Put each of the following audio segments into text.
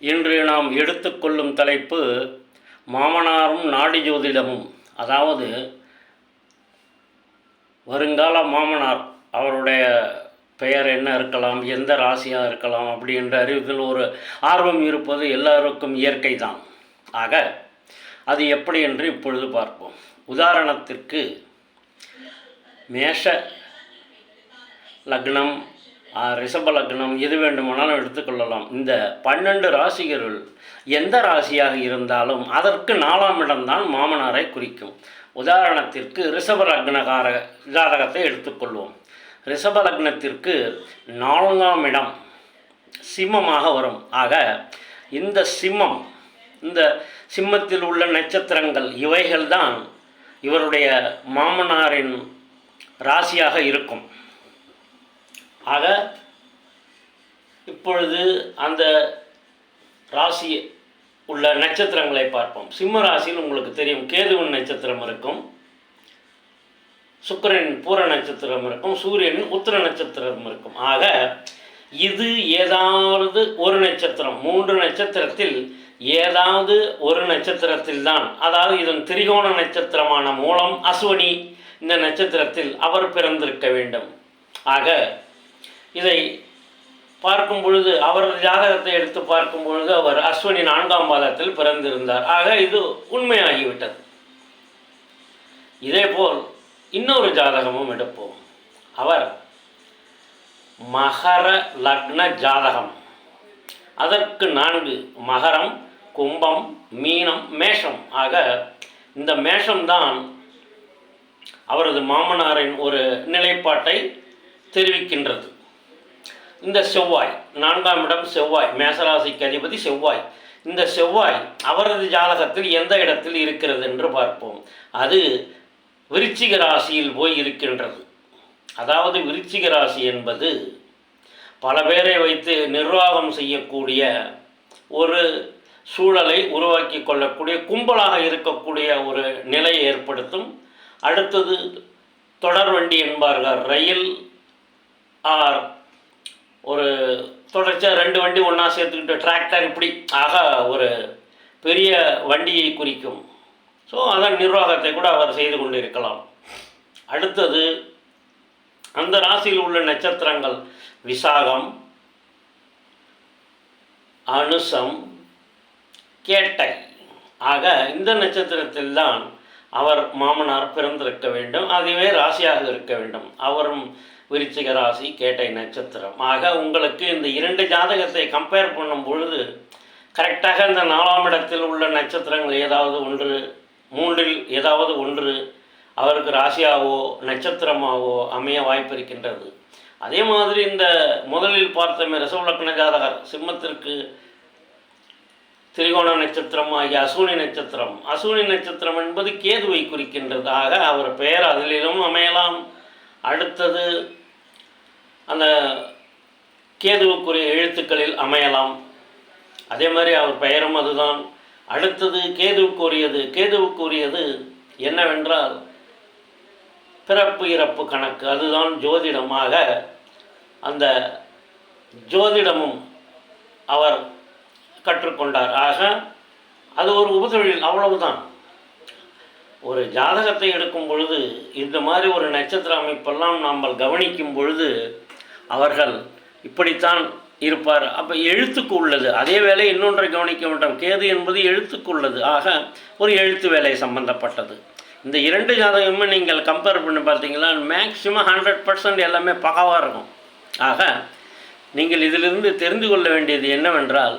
இன்று நாம் எடுத்துக்கொள்ளும் தலைப்பு மாமனாரும் நாடி ஜோதிடமும். அதாவது வருங்கால மாமனார் அவருடைய பெயர் என்ன இருக்கலாம் எந்த ராசியாக இருக்கலாம் அப்படின்ற அறிவதில் ஒரு ஆர்வம் இருப்பது எல்லாருக்கும் இயற்கை தான் ஆக அது எப்படி என்று இப்பொழுது பார்ப்போம். உதாரணத்திற்கு மேஷ லக்னம் ரிஷப லக்னம் எது வேண்டுமானாலும் எடுத்துக்கொள்ளலாம். இந்த பன்னெண்டு ராசிகள் எந்த ராசியாக இருந்தாலும் அதற்கு நாலாம் இடம்தான் மாமனாரை குறிக்கும். உதாரணத்திற்கு ரிஷப லக்னகார ஜாதகத்தை எடுத்துக்கொள்வோம். ரிஷப லக்னத்திற்கு நான்காம் இடம் சிம்மமாக வரும். ஆக இந்த சிம்மம் இந்த சிம்மத்தில் உள்ள நட்சத்திரங்கள் இவைகள்தான் இவருடைய மாமனாரின் ராசியாக இருக்கும். ஆக இப்பொழுது அந்த ராசி உள்ள நட்சத்திரங்களை பார்ப்போம். சிம்ம ராசியில் உங்களுக்கு தெரியும் கேதுவன் நட்சத்திரம் இருக்கும் சுக்கரன் பூர நட்சத்திரம் இருக்கும் சூரியன் உத்திர நட்சத்திரம் இருக்கும். ஆக இது ஏதாவது ஒரு நட்சத்திரம் மூன்று நட்சத்திரத்தில் ஏதாவது ஒரு நட்சத்திரத்தில் தான் அதாவது இதன் திரிகோண நட்சத்திரமான மூலம் அஸ்வனி இந்த நட்சத்திரத்தில் அவர் பிறந்திருக்க வேண்டும். ஆக இதை பார்க்கும் பொழுது அவரது ஜாதகத்தை எடுத்து பார்க்கும் பொழுது அவர் அஸ்வினி நான்காம் பாதத்தில் பிறந்திருந்தார். ஆக இது உண்மையாகிவிட்டது. இதேபோல் இன்னொரு ஜாதகமும் எடுப்போம். அவர் மகர லக்ன ஜாதகம். அதற்கு நான்கு மகரம் கும்பம் மீனம் மேஷம். ஆக இந்த மேஷம்தான் அவரது மாமனாரின் ஒரு நிலைப்பாட்டை தெரிவிக்கின்றது. இந்த செவ்வாய் நான்காம் இடம் செவ்வாய் மேசராசிக்கு அதிபதி செவ்வாய். இந்த செவ்வாய் அவரது ஜாதகத்தில் எந்த இடத்தில் இருக்கிறது என்று பார்ப்போம். அது விருச்சிக ராசியில் போய் இருக்கின்றது. அதாவது விருச்சிக ராசி என்பது பல பேரை வைத்து நிர்வாகம் செய்யக்கூடிய ஒரு சூழலை உருவாக்கி கொள்ளக்கூடிய கும்பலாக இருக்கக்கூடிய ஒரு நிலையை ஏற்படுத்தும். அடுத்தது தொடர் வண்டி என்பார்கள். ரயில் ஆர் ஒரு தொடர்ச்சியாக ரெண்டு வண்டி ஒன்றா சேர்த்துக்கிட்டு டிராக்டர் இப்படி ஆக ஒரு பெரிய வண்டியை குறிக்கும். ஸோ அதன் நிர்வாகத்தை கூட அவர் செய்து கொண்டு இருக்கலாம். அடுத்தது அந்த ராசியில் உள்ள நட்சத்திரங்கள் விசாகம் அனுசம் கேட்டை. ஆக இந்த நட்சத்திரத்தில் தான் அவர் மாமனார் பிறந்திருக்க வேண்டும் அதுவே ராசியாக இருக்க வேண்டும். அவரும் விருச்சிக ராசி கேட்டை நட்சத்திரம். ஆக உங்களுக்கு இந்த இரண்டு ஜாதகத்தை கம்பேர் பண்ணும் பொழுது கரெக்டாக இந்த நாலாம் இடத்தில் உள்ள நட்சத்திரங்கள் ஏதாவது ஒன்று மூன்றில் ஏதாவது ஒன்று அவருக்கு ராசியாவோ நட்சத்திரமாவோ அமைய வாய்ப்பு இருக்கின்றது. அதே மாதிரி இந்த முதலில் பார்த்தமே ரசவலக்கண ஜாதகர் சிம்மத்திற்கு திரிகோண நட்சத்திரம் ஆகிய அசூனி நட்சத்திரம். அசூனி நட்சத்திரம் என்பது கேதுவை குறிக்கின்றதாக அவர் பெயர். அதிலும் அமையலாம். அடுத்தது அந்த கேதுவுக்குரிய எழுத்துக்களில் அமையலாம். அதே மாதிரி அவர் பெயரும் அதுதான். அடுத்தது கேதுவுக்குரியது. கேதுவுக்குரியது என்னவென்றால் பிறப்பு இறப்பு கணக்கு. அதுதான் ஜோதிடமாக அந்த ஜோதிடமும் அவர் கற்றுக்கொண்டார். ஆக அது ஒரு உபதொழில் அவ்வளவுதான். ஒரு ஜாதகத்தை எடுக்கும் பொழுது இந்த மாதிரி ஒரு நட்சத்திர அமைப்பெல்லாம் நாம் கவனிக்கும் பொழுது அவர்கள் இப்படித்தான் இருப்பார். அப்போ எழுத்துக்கு உள்ளது. அதே வேலை இன்னொன்றை கவனிக்க வேண்டும் கேது என்பது எழுத்துக்கு உள்ளது. ஆக ஒரு எழுத்து வேலை சம்பந்தப்பட்டது. இந்த இரண்டு ஜாதகமும் நீங்கள் கம்பேர் பண்ணி பார்த்தீங்கன்னா மேக்சிமம் ஹண்ட்ரட் பர்சன்ட் எல்லாமே பகவாக இருக்கும். ஆக நீங்கள் இதிலிருந்து தெரிந்து கொள்ள வேண்டியது என்னவென்றால்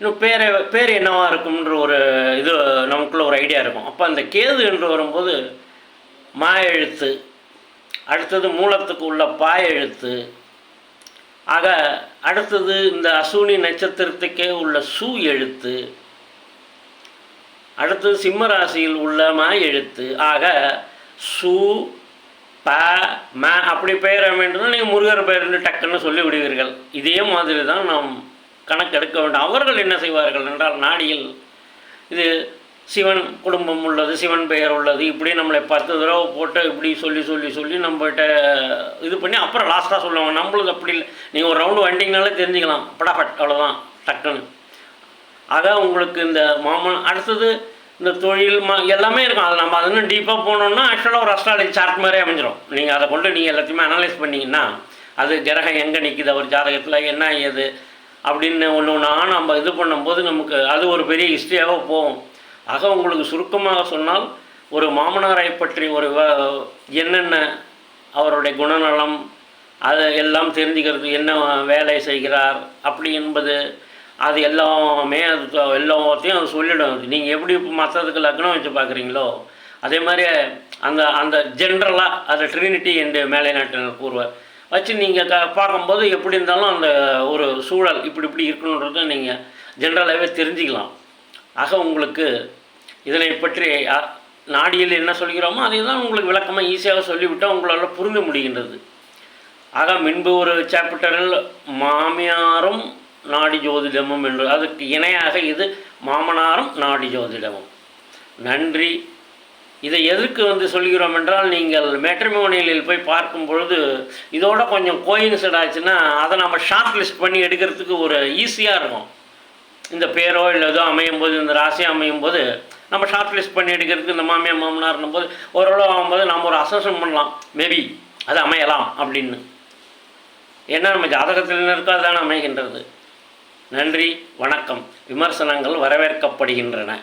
இன்னும் பேரை பேர் என்னவா இருக்கும்ன்ற ஒரு இது நமக்குள்ள ஒரு ஐடியா இருக்கும். அப்போ அந்த கேது என்று வரும்போது மா எழுத்து அடுத்தது மூலத்துக்கு உள்ள பாய எழுத்து ஆக அடுத்தது இந்த அசூனி நட்சத்திரத்துக்கே உள்ள சு எழுத்து அடுத்தது சிம்ம ராசியில் உள்ள மா எழுத்து ஆக சு ப ம அப்படி பெயர அமைன்றதும் நீங்கள் முருகர் பெயர்னு டக்குன்னு சொல்லி விடுவீர்கள் இதே மாதிரி தான் நாம் கணக்கெடுக்க வேண்டும். அவர்கள் என்ன செய்வார்கள் என்றால் நாடியில் இது சிவன் குடும்பம் உள்ளது சிவன் பெயர் உள்ளது இப்படி நம்மளை பத்து தடவை போட்டு இப்படி சொல்லி சொல்லி சொல்லி நம்மகிட்ட இது பண்ணி அப்புறம் லாஸ்ட்டாக சொல்லுவாங்க. நம்மளுக்கு அப்படி இல்லை. நீங்கள் ஒரு ரவுண்டு வண்டிங்கனாலே தெரிஞ்சுக்கலாம். படாபட் அவ்வளோதான் டக்குன்னு. ஆக உங்களுக்கு இந்த மாமன் அடுத்தது இந்த தொழில் மா எல்லாமே இருக்கும். அது நம்ம அது இன்னும் டீப்பாக போனோம்னா ஆக்சுவலாக ஒரு அஸ்ட்ராலஜி சார்ட் மாதிரியே அமைஞ்சிடும் நீங்கள் அதை கொண்டு நீங்கள் எல்லாத்தையுமே அனலைஸ் பண்ணிங்கன்னா அது கிரகம் எங்கே நிற்கிது அவர் ஜாதகத்தில் என்ன ஏது அப்படின்னு ஒன்று ஒன்றா நம்ம இது பண்ணும்போது நமக்கு அது ஒரு பெரிய ஹிஸ்ட்ரியாக போகும். ஆக உங்களுக்கு சுருக்கமாக சொன்னால் ஒரு மாமனாரை பற்றி ஒரு என்னென்ன அவருடைய குணநலம் அது எல்லாம் தெரிஞ்சுக்கிறது என்ன வேலை செய்கிறார் அப்படி என்பது அது எல்லாமே அது எல்லாத்தையும் அது சொல்லிடும். நீங்கள் எப்படி இப்போ மற்றதுக்கு லக்னம் வச்சு பார்க்குறீங்களோ அதே மாதிரி அந்த அந்த ஜென்ரலாக அந்த ட்ரினிட்டி என்று மேலை நாட்டினர் கூறுவார். வச்சு நீங்கள் க பார்க்கும்போது எப்படி இருந்தாலும் அந்த ஒரு சூழல் இப்படி இப்படி இருக்கணுன்றத நீங்கள் ஜென்ரலாகவே தெரிஞ்சுக்கலாம். ஆக உங்களுக்கு இதனை பற்றி நாடியில் என்ன சொல்கிறோமோ அதை தான் உங்களுக்கு விளக்கமாக ஈஸியாக சொல்லிவிட்டால் உங்களால் புரிந்து முடிகின்றது. ஆக முன்பு ஒரு சாப்டரில் மாமியாரும் நாடி ஜோதிடமும் என்று அதுக்கு இணையாக இது மாமனாரும் நாடி ஜோதிடமும். நன்றி. இதை எதற்கு வந்து சொல்கிறோம் என்றால் நீங்கள் மேட்ரிமோனியலில் போய் பார்க்கும் பொழுது இதோட கொஞ்சம் கோயின்சைட் ஆச்சுன்னா அதை நம்ம ஷார்ட் லிஸ்ட் பண்ணி எடுக்கிறதுக்கு ஒரு ஈஸியாக இருக்கும். இந்த பேரோ இல்லை ஏதோ அமையும் போது இந்த ராசி அமையும் போது நம்ம ஷார்ட் லிஸ்ட் பண்ணி எடுக்கிறதுக்கு இந்த மாமியா மாமனார்னும் போது ஓரளவு ஆகும்போது நம்ம ஒரு அசஸ்மெண்ட் பண்ணலாம். மேபி அது அமையலாம் அப்படின்னு. ஏன்னா நம்ம ஜாதகத்தில் இருக்கா தான் அமைகின்றது. நன்றி வணக்கம். விமர்சனங்கள் வரவேற்கப்படுகின்றன.